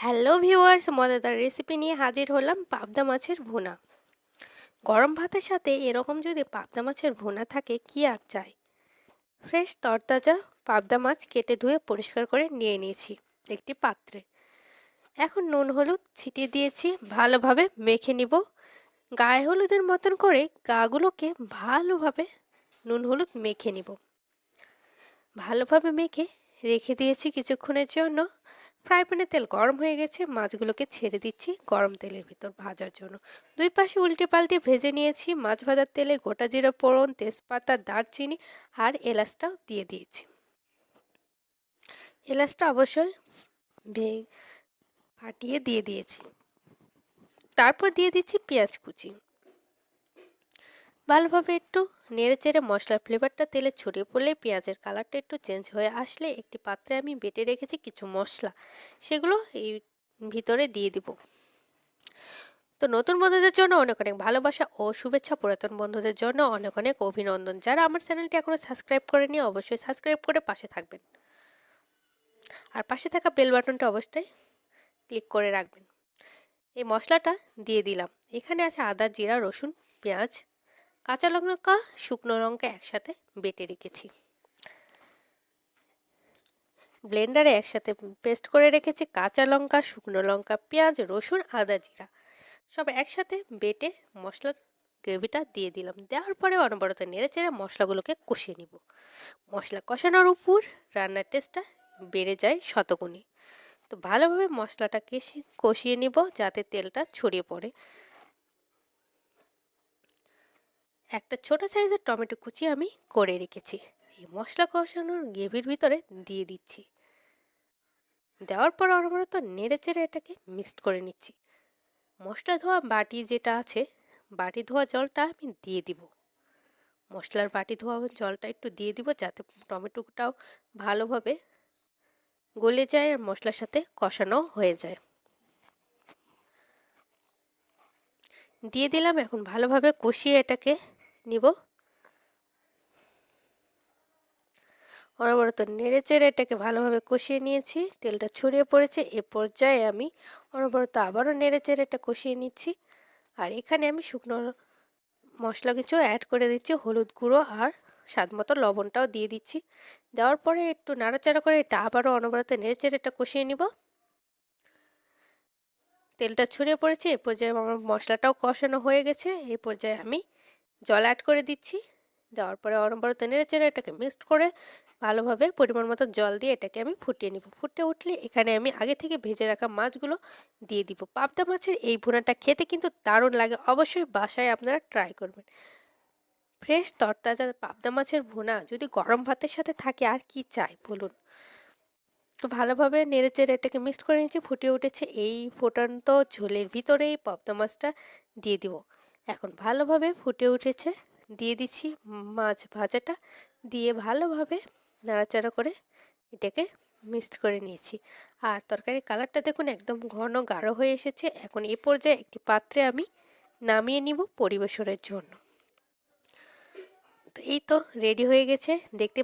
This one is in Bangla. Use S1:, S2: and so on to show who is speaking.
S1: হ্যালো ভিউয়ার্স, মজাদার রেসিপি নিয়ে হাজির হলাম পাবদা মাছের ভুনা। গরম ভাতের সাথে এরকম যদি পাবদা মাছের ভুনা থাকে, কি আর চাই? ফ্রেশ তরতাজা পাবদা মাছ কেটে ধুয়ে পরিষ্কার করে নিয়ে নিয়েছি একটি পাত্রে। এখন নুন, হলুদ ছিটিয়ে দিয়েছি, ভালোভাবে মেখে নিব। গায়ে হলুদের মতন করে গাগুলোকে ভালোভাবে নুন, হলুদ মেখে নিব। ভালোভাবে মেখে রেখে দিয়েছি কিছুক্ষণের জন্য। ফ্রাই প্যানে তেল গরম হয়ে গেছে, মাছগুলোকে ছেড়ে দিচ্ছি গরম তেলের ভিতর ভাজার জন্য। দুই পাশে উল্টে পাল্টে ভেজে নিয়েছি, মাছ ভাজার তেলে গোটা জিরা ফোড়ন, তেজপাতা, দারচিনি আর এলাচটাও দিয়ে দিয়েছি। এলাচটা অবশ্যই ফাটিয়ে দিয়ে দিয়েছি। তারপর দিয়ে দিচ্ছি পেঁয়াজ কুচি। ভালোভাবে একটু নেড়ে চেড়ে মশলার ফ্লেভারটা তেলে ছড়িয়ে পড়লে পেঁয়াজের কালারটা একটু চেঞ্জ হয়ে আসলে একটি পাত্রে আমি বেটে রেখেছি কিছু মশলা। সেগুলো এই ভিতরে দিয়ে দিব। তো নতুন বন্ধুদের জন্য অনেক অনেক ভালোবাসা ও শুভেচ্ছা। পুরাতন বন্ধুদের জন্য অনেক অনেক অভিনন্দন। যারা আমার চ্যানেলটি এখনও সাবস্ক্রাইব করেনি, অবশ্যই সাবস্ক্রাইব করে পাশে থাকবেন। আর পাশে থাকা বেল বাটনটা অবশ্যই ক্লিক করে রাখবেন। এই মশলাটা দিয়ে দিলাম। এখানে আছে আদা, জিরা, রসুন, পেঁয়াজ কাঁচা লঙ্কা, শুকনো লঙ্কা একসাথে বেটে রেখেছি। ব্লেন্ডারে একসাথে পেস্ট করে রেখেছি কাঁচা লঙ্কা, শুকনো লঙ্কা, পেঁয়াজ, রসুন, আদা জিরা। সব একসাথে বেটে মশলার গ্রেভিটা দিয়ে দিলাম। দেওয়ার পরে অনবরত নেড়ে চেড়ে মশলাগুলোকে কষিয়ে নিব। মশলা কষানোর উপর রান্নার টেস্টটা বেড়ে যায় শতগুণী। তো ভালোভাবে মশলাটা কষিয়ে নিব যাতে তেলটা ছড়িয়ে পড়ে। একটা ছোট সাইজের টমেটো কুচি আমি করে রেখেছি। এই মশলা কষানোর গ্রেভির ভিতরে দিয়ে দিচ্ছি। দেওয়ার পর অনবরত নেড়ে চেড়ে এটাকে মিক্সড করে নিচ্ছি। মশলা ধোয়া বাটি যেটা আছে, বাটি ধোয়া জলটা আমি দিয়ে দিব। মশলার বাটি ধোয়া জলটা একটু দিয়ে দিব যাতে টমেটোটাও ভালোভাবে গলে যায় আর মশলার সাথে কষানো হয়ে যায়। দিয়ে দিলাম, এখন ভালোভাবে কষিয়ে এটাকে নিব। অনবরত নেড়ে চেড়ে এটাকে ভালোভাবে কষিয়ে নিয়েছি। তেলটা ছড়িয়ে পড়েছে, এ পর্যায়ে আমি অনবরত আবারও নেড়ে চেড়ে এটা কষিয়ে নিচ্ছি। আর এখানে আমি শুকনো মশলা কিছু অ্যাড করে দিচ্ছি, হলুদ গুঁড়ো আর স্বাদ মতো লবণটাও দিয়ে দিচ্ছি। দেওয়ার পরে একটু নাড়াচাড়া করে এটা আবারও অনবরত নেড়ে চেড়ে এটা কষিয়ে নিব। তেলটা ছড়িয়ে পড়েছে, এ পর্যায়ে আমার মশলাটাও কষানো হয়ে গেছে, এ পর্যায়ে আমি জল অ্যাড করে দিচ্ছি। দেওয়ার পরে অনবরত নেড়ে চেড়ে এটাকে মিক্সড করে ভালোভাবে পরিমাণ মতো জল দিয়ে এটাকে আমি ফুটিয়ে নিব। ফুটে উঠলে এখানে আমি আগে থেকে ভেজে রাখা মাছগুলো দিয়ে দিব। পাবদা মাছের এই ভুনাটা খেতে কিন্তু দারুণ লাগে। অবশ্যই বাসায় আপনারা ট্রাই করবেন। ফ্রেশ তরতাজা পাবদা মাছের ভুনা যদি গরম ভাতের সাথে থাকে, আর কি চাই বলুন? তো ভালোভাবে নেড়ে চেড়ে এটাকে মিক্সড করে নিচ্ছি ফুটিয়ে উঠেছে। এই ফোটান্ত ঝোলের ভিতরেই পাবদা মাছটা দিয়ে দিব। এখন ভালোভাবে ফুটে উঠেছে। দিয়ে দিচ্ছি মাছ ভাজাটা। দিয়ে ভালোভাবে নাড়াচাড়া করে এটাকে মিক্সড করে নিয়েছি। আর তরকারির কালারটা দেখুন একদম ঘন গাঢ় হয়ে এসেছে। এখন এ পর্যায়ে একটি পাত্রে আমি নামিয়ে নিব পরিবেশনের জন্য। তো এই তো রেডি হয়ে গেছে। দেখতে